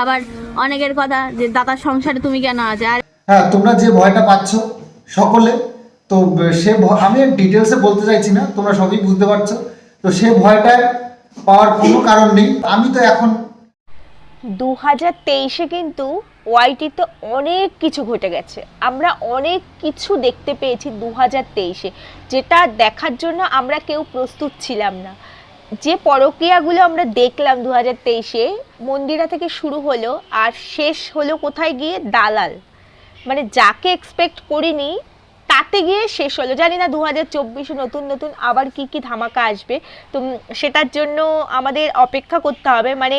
আবার অনেকের কথা যে দাদার সংসারে তুমি কেন আছে? আর হ্যাঁ তোমরা যে ভয়টা পাচ্ছ সকলে তো সে আমি ডিটেলসে বলতে চাইছি না তোমরা সবই বুঝতে পারছ। তো সে ভয়টা পাওয়ার কোনো কারণ নেই। আমি তো এখন দু হাজার তেইশে কিন্তু ওয়াইটিতে অনেক কিছু ঘটে গেছে। আমরা অনেক কিছু দেখতে পেয়েছি দু হাজার তেইশে। যেটা দেখার জন্য আমরা কেউ প্রস্তুত ছিলাম না। যে পরক্রিয়াগুলো আমরা দেখলাম দু হাজার তেইশে, মন্দিরা থেকে শুরু হলো আর শেষ হলো কোথায় গিয়ে দালাল। মানে যাকে এক্সপেক্ট করিনি তাতে গিয়ে শেষ হলো। জানি না দু হাজার চব্বিশে নতুন নতুন আবার কি কি ধামাকা আসবে। তো সেটার জন্য আমাদের অপেক্ষা করতে হবে। মানে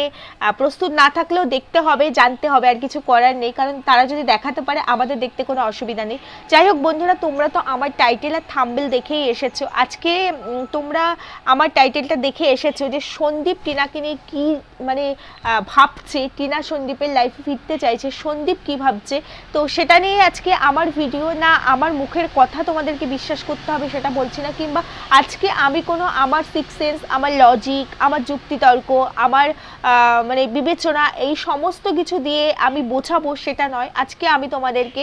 প্রস্তুত না থাকলেও দেখতে হবে, জানতে হবে, আর কিছু করার নেই। কারণ তারা যদি দেখাতে পারে, আমাদের দেখতে কোনো অসুবিধা নেই। যাই হোক বন্ধুরা, তোমরা তো আমার টাইটেল আর থাম্বেল দেখেই এসেছ। আজকে তোমরা আমার টাইটেলটা দেখে এসেছ যে সন্দীপ টিনাকে নিয়ে কী মানে ভাবছে, টিনা সন্দীপের লাইফে ফিরতে চাইছে, সন্দীপ কী ভাবছে? তো সেটা নিয়ে আজকে আমার ভিডিও না, আমার মুখের কথা তোমাদেরকে বিশ্বাস করতে হবে সেটা বলছি না, কিংবা আজকে আমি কোনো আমার সিক্সেন্স আমার লজিক আমার যুক্তিতর্ক, আমার মানে বিবেচনা, এই সমস্ত কিছু দিয়ে আমি বোঝাবো সেটা নয়। আজকে আমি তোমাদেরকে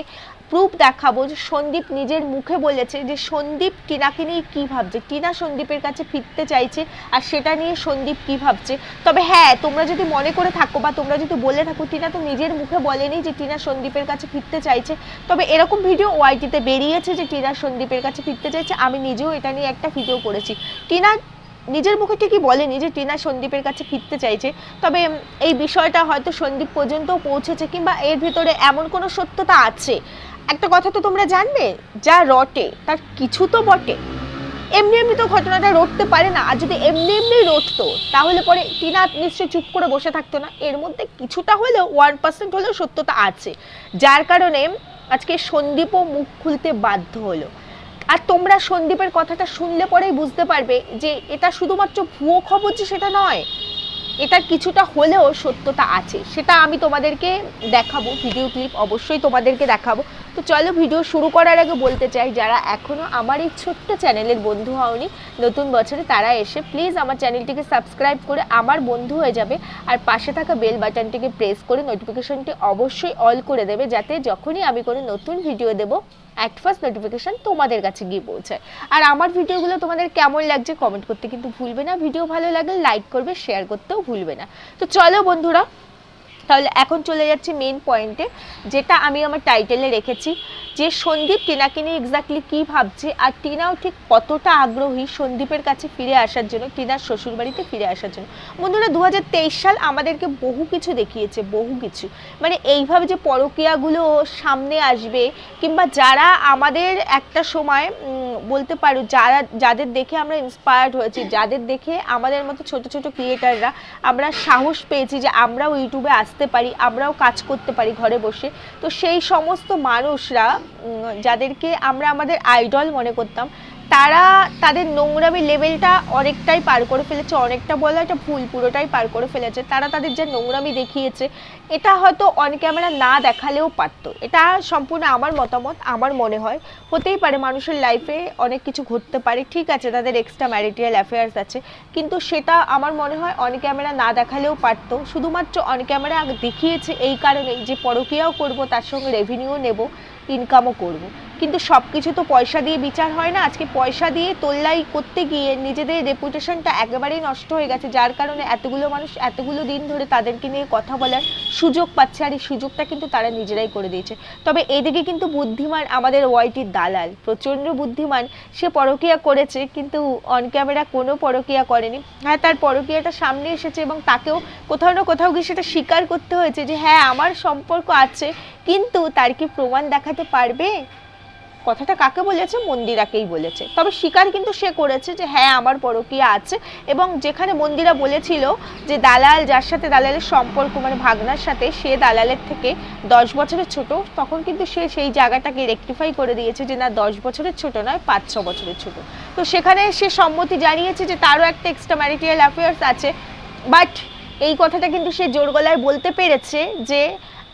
প্রুফ দেখাবো যে সন্দীপ নিজের মুখে বলেছে যে সন্দীপ টিনাকে নিয়ে কী ভাবছে? টিনা সন্দীপের কাছে ফিরতে চাইছে আর সেটা নিয়ে সন্দীপ কী ভাবছে? তবে হ্যাঁ তোমরা যদি মনে করে থাকো বা তোমরা যদি বলে থাকো, টিনা তো নিজের মুখে বলেনি যে টিনা সন্দীপের কাছে ফিরতে চাইছে। তবে এরকম ভিডিও ওয়াইটিতে বেরিয়েছে যে টিনা সন্দীপের কাছে ফিরতে চাইছে। আমি নিজেও এটা নিয়ে একটা ভিডিও করেছি। টিনা নিজের মুখে ঠিকই বলেনি যে টিনা সন্দীপের কাছে ফিরতে চাইছে। তবে এই বিষয়টা হয়তো সন্দীপ পর্যন্ত পৌঁছেছে কিংবা এর ভিতরে এমন কোনো সত্যতা আছে একটা কথা তো তোমরা জানবে, যা রটে, তার কিছু তো বটে। এমনি এমনি তো ঘটনাটা রটতে পারে না, আর যদি এমনি এমনি রটতো, তাহলে পরে টিনা নিশ্চয়ই চুপ করে বসে থাকতো না। এর মধ্যে কিছুটা হলেও ওয়ান পার্সেন্ট হলেও সত্যতা আছে। যার কারণে আজকে সন্দীপও মুখ খুলতে বাধ্য হলো। আর তোমরা সন্দীপের কথাটা শুনলে পরেই বুঝতে পারবে যে, এটা শুধুমাত্র ভুয়ো খবর যে সেটা নয় এটার কিছুটা হলেও সত্যতা আছে। সেটা আমি তোমাদেরকে দেখাবো ভিডিও ক্লিপ অবশ্যই তোমাদেরকে দেখাবো। তো চলো ভিডিও শুরু করার আগে বলতে চাই, যারা এখনও আমার এই ছোট্ট চ্যানেলের বন্ধু হওনি, নতুন বছরে তারা এসে প্লিজ আমার চ্যানেলটিকে সাবস্ক্রাইব করে আমার বন্ধু হয়ে যাবে আর পাশে থাকা বেল বাটনটিকে প্রেস করে নোটিফিকেশনটি অবশ্যই অল করে দেবে, যাতে যখনই আমি কোনো নতুন ভিডিও দেবো অ্যাট ফার্স্ট নোটিফিকেশন তোমাদের কাছে গিয়ে পৌঁছায়। আর আমার ভিডিওগুলো তোমাদের কেমন লাগছে কমেন্ট করতে কিন্তু ভুলবে না ভিডিও ভালো লাগলে লাইক করবে শেয়ার করতেও ভুলবে না। তো চলো বন্ধুরা তাহলে এখন চলে যাচ্ছি মেন পয়েন্টে যেটা আমি আমার টাইটেলে রেখেছি। যে সন্দীপ টিনাকে নিয়ে এক্স্যাক্টলি কী ভাবছে আর টিনাও ঠিক কতটা আগ্রহী সন্দীপের কাছে ফিরে আসার জন্য, টিনার শ্বশুরবাড়িতে ফিরে আসার জন্য। বন্ধুরা দু হাজার তেইশ সাল আমাদেরকে বহু কিছু দেখিয়েছে, বহু কিছু। মানে এইভাবে যে পরকীয়াগুলো সামনে আসবে কিংবা যারা আমাদের একটা সময় বলতে পারো যারা, যাদের দেখে আমরা ইন্সপায়ার্ড হয়েছি, যাদের দেখে আমাদের মতো ছোট ছোট ক্রিয়েটাররা আমরা সাহস পেয়েছি যে আমরাও ইউটিউবে আসতে পারি, আমরাও কাজ করতে পারি ঘরে বসে। তো সেই সমস্ত মানুষরা যাদেরকে আমরা আমাদের আইডল মনে করতাম, তারা তাদের নোংরামি লেভেলটা অনেকটাই পার করে ফেলেছে, অনেকটা বলা এটা ভুল পুরোটাই পার করে ফেলেছে, তারা তাদের যে নোংরামি দেখিয়েছে, এটা হয়তো অন ক্যামেরা না দেখালেও পারতো। এটা সম্পূর্ণ আমার মতামত, আমার মনে হয়। হতেই পারে মানুষের লাইফে অনেক কিছু ঘটতে পারে, ঠিক আছে, তাদের এক্সট্রা ম্যারিটাল অ্যাফেয়ার্স আছে, কিন্তু সেটা আমার মনে হয় অন ক্যামেরা না দেখালেও পারতো। শুধুমাত্র অন ক্যামেরা দেখিয়েছে এই কারণেই যে পরকীয়াও করব, তার সঙ্গে রেভিনিউ নেব। ইনকামও করব। কিন্তু সব কিছু তো পয়সা দিয়ে বিচার হয় না। আজকে পয়সা দিয়ে তোল্লাই করতে গিয়ে নিজেদের রেপুটেশনটা একেবারেই নষ্ট হয়ে গেছে, যার কারণে এতগুলো মানুষ এতগুলো দিন ধরে তাদেরকে নিয়ে কথা বলার সুযোগ পাচ্ছে আর এই সুযোগটা কিন্তু তারা নিজেরাই করে দিয়েছে। তবে এদিকে কিন্তু বুদ্ধিমান আমাদের ওয়াইটির দালাল, প্রচণ্ড বুদ্ধিমান, সে পরকীয়া করেছে কিন্তু অন ক্যামেরা কোনো পরকীয়া করেনি। হ্যাঁ তার পরকীয়াটা সামনে এসেছে এবং তাকেও কোথাও না কোথাও গিয়ে সেটা স্বীকার করতে হয়েছে যে হ্যাঁ আমার সম্পর্ক আছে, কিন্তু তার কি প্রমাণ দেখাতে পারবে? কথাটা কাকে বলেছে? মন্দিরাকেই বলেছে। তবে স্বীকার কিন্তু সে করেছে যে হ্যাঁ আমার পরকীয়া আছে এবং যেখানে মন্দিরা বলেছিল যে, দালাল, যার সাথে দালালের সম্পর্ক মানে ভাগনার সাথে, সে দালালের থেকে দশ বছরের ছোট, তখন কিন্তু সে সেই জায়গাটাকে রেকটিফাই করে দিয়েছে যে, না, দশ বছরের ছোট নয়, পাঁচ, ছ বছরের ছোট। তো সেখানে সে সম্মতি জানিয়েছে যে, তারও একটা এক্সট্রা ম্যারিটাল অ্যাফেয়ার্স আছে। বাট এই কথাটা কিন্তু সে জোর গলায় বলতে পেরেছে যে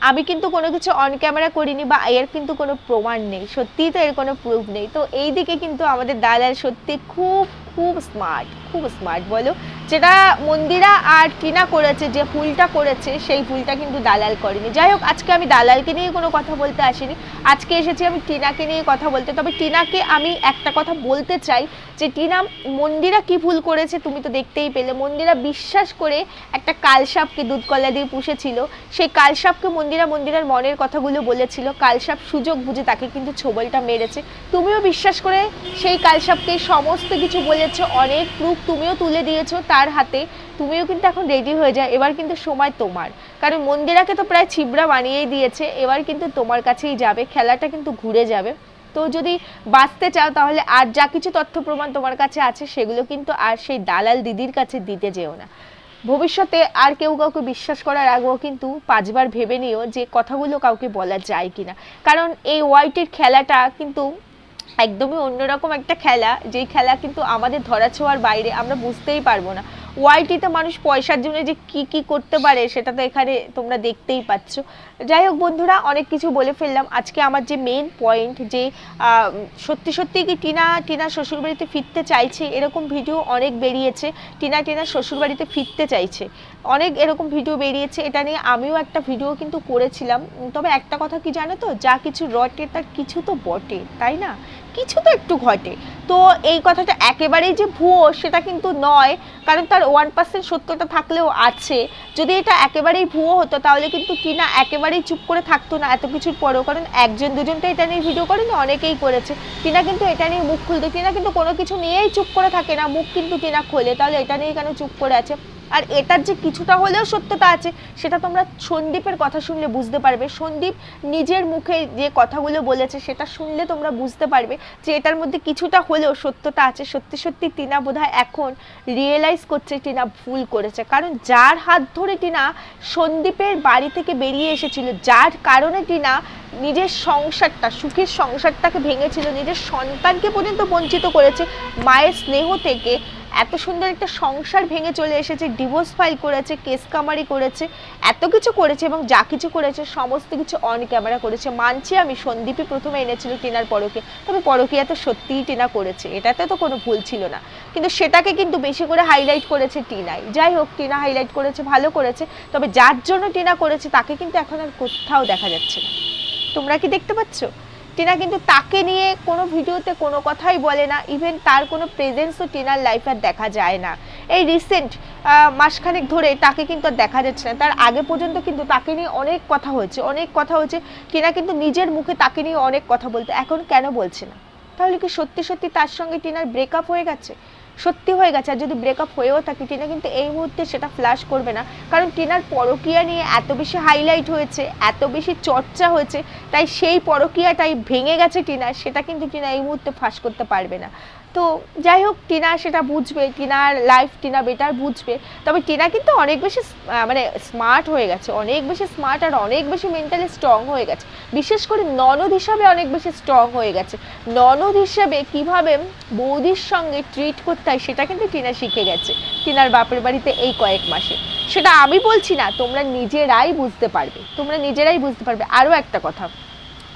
আমি কিন্তু কোনো কিছু অন ক্যামেরা করিনি বা এর কিন্তু কোনো প্রমাণ নেই। সত্যিই তো এর কোনো প্রুফ নেই। তো এই দিকে কিন্তু আমাদের দাদার সত্যি খুব খুব স্মার্ট খুব স্মার্ট বলো। যেটা মন্দিরা আর টিনা করেছে, যে ভুলটা করেছে, সেই ভুলটা কিন্তু দালাল করেনি। যাই হোক, আজকে আমি দালালকে নিয়ে কোনো কথা বলতে আসিনি। আজকে এসেছি আমি টিনাকে নিয়ে কথা বলতে। তবে টিনাকে আমি একটা কথা বলতে চাই, যে টিনা, মন্দিরা কি ভুল করেছে তুমি তো দেখতেই পেলে। মন্দিরা বিশ্বাস করে একটা কালসাপকে দুধ কলা দিয়ে পুষেছিল। সেই কালসাপকে মন্দিরা মন্দিরার মনের কথাগুলো বলেছিল। কালসাপ সুযোগ বুঝে তাকে কিন্তু ছোবলটা মেরেছে। তুমিও বিশ্বাস করে সেই কালসাপকে সমস্ত কিছু বলেছ অনেক প্রুফ তুমিও তুলে দিয়েছ তার হাতে। তুমিও কিন্তু এখন রেডি হয়ে যায় এবার কিন্তু সময় তোমার। কারণ মন্দিরাকে তো প্রায় ছিবড়া বানিয়েই দিয়েছে, এবার কিন্তু তোমার কাছেই যাবে, খেলাটা কিন্তু ঘুরে যাবে। তো যদি বাঁচতে চাও তাহলে আর যা কিছু তথ্য প্রমাণ তোমার কাছে আছে, সেগুলো কিন্তু আর সেই দালাল দিদির কাছে দিতে যেও না। ভবিষ্যতে আর কেউ কাউকে বিশ্বাস করার আগেও কিন্তু পাঁচবার ভেবে নিও যে কথাগুলো কাউকে বলা যায় কিনা। কারণ এই ওয়াইটির খেলাটা কিন্তু একদমই অন্যরকম একটা খেলা যেই খেলা কিন্তু আমাদের ধরাছোঁয়ার বাইরে আমরা বুঝতেই পারব না। ওয়াইটিতে মানুষ পয়সার জন্য যে কি কি করতে পারে, সেটা তো এখানে তোমরা দেখতেই পাচ্ছ। যাই হোক বন্ধুরা, অনেক কিছু বলে ফেললাম। আজকে আমার যে মেন পয়েন্ট যে সত্যি সত্যি কি টিনা টিনা শ্বশুরবাড়িতে ফিরতে চাইছে, এরকম ভিডিও অনেক বেরিয়েছে। টিনা টিনা শ্বশুরবাড়িতে ফিরতে চাইছে। অনেক এরকম ভিডিও বেরিয়েছে। এটা নিয়ে আমিও একটা ভিডিও কিন্তু করেছিলাম। তবে একটা কথা কি জানো তো? যা কিছু রটে, তার কিছু তো বটে, তাই না? কিছু তো একটু ঘটে। তো এই কথাটা একেবারেই যে ভুয়ো, সেটা কিন্তু নয়। কারণ তার ওয়ান পার্সেন্ট সত্যতা থাকলেও আছে। যদি এটা একেবারেই ভুয়ো হতো, তাহলে কিন্তু টিনা একেবারেই চুপ করে থাকতো না এত কিছুর পরেও। কারণ একজন দুজন তো এটা নিয়ে ভিডিও করেনি, অনেকেই করেছে। টিনা কিন্তু এটা নিয়ে মুখ খুলতো। টিনা কিন্তু কোনো কিছু নিয়েই চুপ করে থাকে না, মুখ কিন্তু টিনা খোলে। তাহলে এটা নিয়ে কেন চুপ করে আছে? আর এটার যে কিছুটা হলেও সত্যতা আছে, সেটা তোমরা সন্দীপের কথা শুনলে বুঝতে পারবে। সন্দীপ নিজের মুখে যে কথাগুলো বলেছে, সেটা শুনলে তোমরা বুঝতে পারবে যে এটার মধ্যে কিছুটা হলেও সত্যতা আছে। সত্যি সত্যি টিনা বোধহয় এখন রিয়েলাইজ করছে, টিনা ভুল করেছে। কারণ যার হাত ধরে টিনা সন্দীপের বাড়ি থেকে বেরিয়ে এসেছিল, যার কারণে টিনা নিজের সংসারটা, সুখের সংসারটাকে ভেঙেছিল, নিজের সন্তানকে পর্যন্ত বঞ্চিত করেছে, মায়ের স্নেহ থেকে এত সুন্দর একটা সংসার ভেঙে চলে এসেছে ডিভোর্স ফাইল করেছে কেস কামারি করেছে, এত কিছু করেছে এবং যা কিছু করেছে, সমস্ত কিছু অন ক্যামেরা করেছে। মানছি আমি, সন্দীপই প্রথমে এনেছিল টিনার পরকে। তবে পরকিয়া তো সত্যিই টিনা করেছে, এটাতে তো কোনো ভুল ছিল না। কিন্তু সেটাকে কিন্তু বেশি করে হাইলাইট করেছে টিনাই। যাই হোক, টিনা হাইলাইট করেছে, ভালো করেছে, তবে যার জন্য টিনা করেছে, তাকে কিন্তু এখন আর কোথাও দেখা যাচ্ছে না। তোমরা কি দেখতে পাচ্ছ? টিনা কিন্তু তাকে নিয়ে কোনো ভিডিওতে কোনো কথাই বলে না ইভেন তার কোনো প্রেজেন্সও টিনার লাইফে দেখা যায় না। এই রিসেন্ট মাসখানেক ধরে তাকে কিন্তু দেখা যাচ্ছে না। তার আগে পর্যন্ত কিন্তু তাকে নিয়ে অনেক কথা হয়েছে, অনেক কথা হয়েছে। টিনা কিন্তু নিজের মুখে তাকে নিয়ে অনেক কথা বলতে, এখন কেন বলছে না? তাহলে কি সত্যি সত্যি তার সঙ্গে টিনার ব্রেকআপ হয়ে গেছে? সত্যি হয়ে গেছে। আর যদি ব্রেকআপ হয়েও থাকে, টিনা কিন্তু এই মুহূর্তে সেটা ফ্ল্যাশ করবে না। কারণ টিনার পরকিয়া নিয়ে এত বেশি হাইলাইট হয়েছে, এত বেশি চর্চা হয়েছে, তাই সেই পরকিয়াটাই ভেঙে গেছে টিনা, সেটা কিন্তু টিনা এই মুহূর্তে ফাঁস করতে পারবে না। তো যাই হোক, টিনা সেটা বুঝবে, টিনার লাইফ টিনা বেটার বুঝবে। তবে টিনা কিন্তু অনেক বেশি মানে স্মার্ট হয়ে গেছে, অনেক বেশি স্মার্ট আর অনেক বেশি মেন্টালি স্ট্রং হয়ে গেছে। বিশেষ করে ননদ হিসাবে অনেক বেশি স্ট্রং হয়ে গেছে। ননদ হিসেবে কীভাবে বৌদির সঙ্গে ট্রিট করতে হয়, সেটা কিন্তু টিনা শিখে গেছে, টিনার বাপের বাড়িতে এই কয়েক মাসে। সেটা আমি বলছি না, তোমরা নিজেরাই বুঝতে পারবে, তোমরা নিজেরাই বুঝতে পারবে। আরও একটা কথা,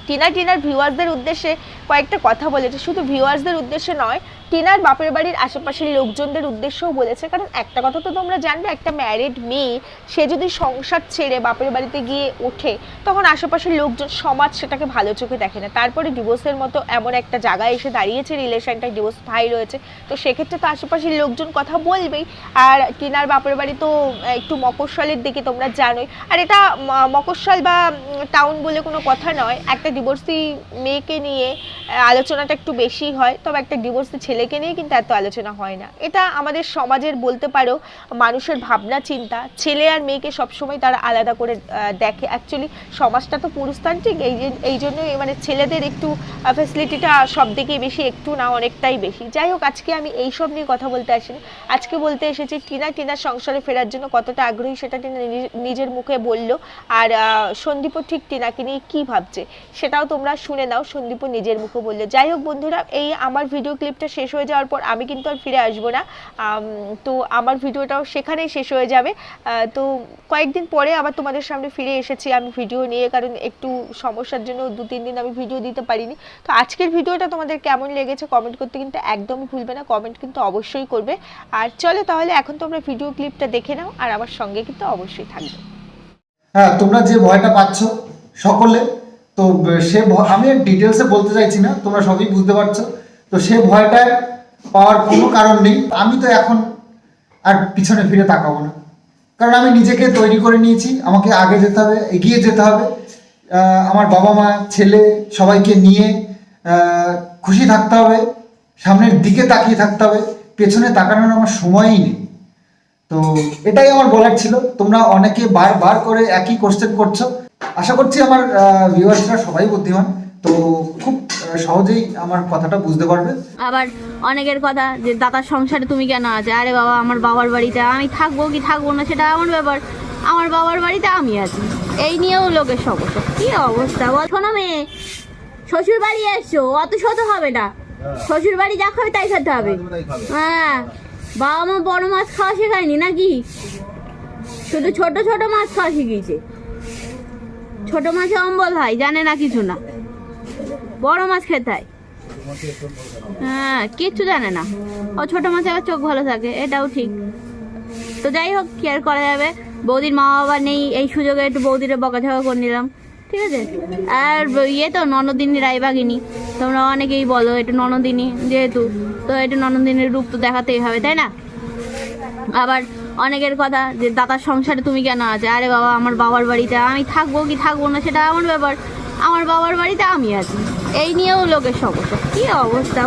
টিনা, টিনার ভিউয়ার্সদের উদ্দেশ্যে কয়েকটা কথা বলেছে শুধু ভিউয়ার্সদের উদ্দেশ্যে নয় টিনার বাপের বাড়ির আশেপাশের লোকজনদের উদ্দেশ্যেও বলেছে, কারণ একটা কথা তো তোমরা জানবে, একটা ম্যারিড মেয়ে, সে যদি সংসার ছেড়ে বাপের বাড়িতে গিয়ে ওঠে, তখন আশেপাশের লোকজন, সমাজ সেটাকে ভালো চোখে দেখে না। তারপরে ডিভোর্সের মতো এমন একটা জায়গায় এসে দাঁড়িয়েছে রিলেশনটা ডিভোর্স ফাইল হয়েছে তো সেক্ষেত্রে তো আশেপাশের লোকজন কথা বলবেই। আর টিনার বাপের বাড়ি তো একটু মফস্বলের দিকে তোমরা জানোই। আর এটা ম- মফস্বল বা টাউন বলে কোনো কথা নয়। একটা ডিভোর্সি মেয়েকে নিয়ে আলোচনাটা একটু বেশি হয়। তবে একটা ডিভোর্সি ছেলেকে নিয়ে কিন্তু এত আলোচনা হয় না। এটা আমাদের সমাজের বলতে পারো, মানুষের ভাবনা, চিন্তা। ছেলে আর মেয়েকে সবসময় তারা আলাদা করে দেখে। অ্যাকচুয়ালি সমাজটা তো পুরুষতান্ত্রিক, এই যে- এই জন্যই মানে ছেলেদের একটু ফ্যাসিলিটিটা সব দিকেই বেশি, একটু না অনেকটাই বেশি। যাই হোক, আজকে আমি এই সব নিয়ে কথা বলতে আসিনি। আজকে বলতে এসেছি, টিনা টিনার সংসারে ফেরার জন্য কতটা আগ্রহী সেটা টিনা নিজে- নিজের মুখে বলল। আর সন্দীপও ঠিক টিনাকে নিয়ে কি ভাবছে, সেটাও তোমরা শুনে নাও। সন্দীপও নিজের মুখে বলল। যাই হোক, বন্ধুরা, এই আমার ভিডিও ক্লিপটা শেষ হয়ে যাওয়ার পর আমি কিন্তু আর ফিরে আসব না। তো আমার ভিডিওটাও সেখানেই শেষ হয়ে যাবে। তো কয়েকদিন পরে আবার তোমাদের সামনে ফিরে এসেছি আমি ভিডিও নিয়ে, কারণ একটু সমস্যার জন্য দু তিন দিন আমি ভিডিও দিতে পারিনি। তো আজকের ভিডিওটা তোমাদের কেমন লেগেছে কমেন্ট করতে কিন্তু একদমই ভুলবে না, কমেন্ট কিন্তু অবশ্যই করবে। আর চলো তাহলে এখন তোমরা ভিডিও ক্লিপটা দেখে নাও, আর আমার সঙ্গে কিন্তু অবশ্যই থাকবে। হ্যাঁ তোমরা যে ভয়টা পাচ্ছ সকলে, তো সে আমি ডিটেলসে বলতে চাইছি না, তোমরা সবই বুঝতে পারছ। তো সে ভয়টা পাওয়ার কোনো কারণ নেই। আমি তো এখন আর পিছনে ফিরে তাকাবো না। কারণ আমি নিজেকে তৈরি করে নিয়েছি, আমাকে আগে যেতে হবে, এগিয়ে যেতে হবে। আমার বাবা মা, ছেলে সবাইকে নিয়ে খুশি থাকতে হবে, সামনের দিকে তাকিয়ে থাকতে হবে, পেছনে তাকানোর আমার সময়ই নেই। তো এটাই আমার বলার ছিল। তোমরা অনেকে বারবার করে একই কোশ্চেন করছ। আশা করছি আমার ভিউয়ার্সরা সবাই বুদ্ধিমান। তো খুব সহজেই আমার কথাটা বুঝতে পারবে। আবার অনেকের কথা যে, দাদার সংসারে তুমি কেন আছে? আরে বাবা, আমার বাবার বাড়িতে আমি থাকব কি থাকব না, সেটা আমার ব্যাপার। আমার বাবার বাড়িতে আমি আছি। এই নিয়েও লোকের সমস্যা। কি অবস্থা? বল শোনো মেয়ে? শ্বশুর বাড়ি এসছো? অত শত হবে না। শ্বশুর বাড়ি যা খাবে তাই খেতে হবে। হ্যাঁ। বাবা মা বড় মাছ খাওয়া শেখায়নি নাকি? শুধু ছোট ছোট মাছ খাওয়া শিখিয়েছে। ছোট মাছে অম্বল হয়, জানে না কিছু না। বড় মাছ খেতে হয়। হ্যাঁ কিচ্ছু জানে না। ও ছোট মাছে আবার চোখ ভালো থাকে, এটাও ঠিক। তো যাই হোক, কি আর করা যাবে? বৌদির মা বাবা নেই, এই সুযোগে একটু বৌদিরে বকাঝকা করে নিলাম। ঠিক আছে? আর ইয়ে তো, ননদিনী রায়বাগিনী। তোমরা অনেকেই বলো একটু ননদিনী যেহেতু, তো একটু ননদিনীর রূপ তো দেখাতেই হবে, তাই না? আবার অনেকের কথা যে, দাদার সংসারে তুমি কেন আছে? আরে বাবা, আমার বাবার বাড়িতে আমি থাকব কি থাকব না, সেটা আমার ব্যাপার। আমার বাবার বাড়িতে আমি আছি। এই নিয়েও লোকের সমস্যা। কি অবস্থা?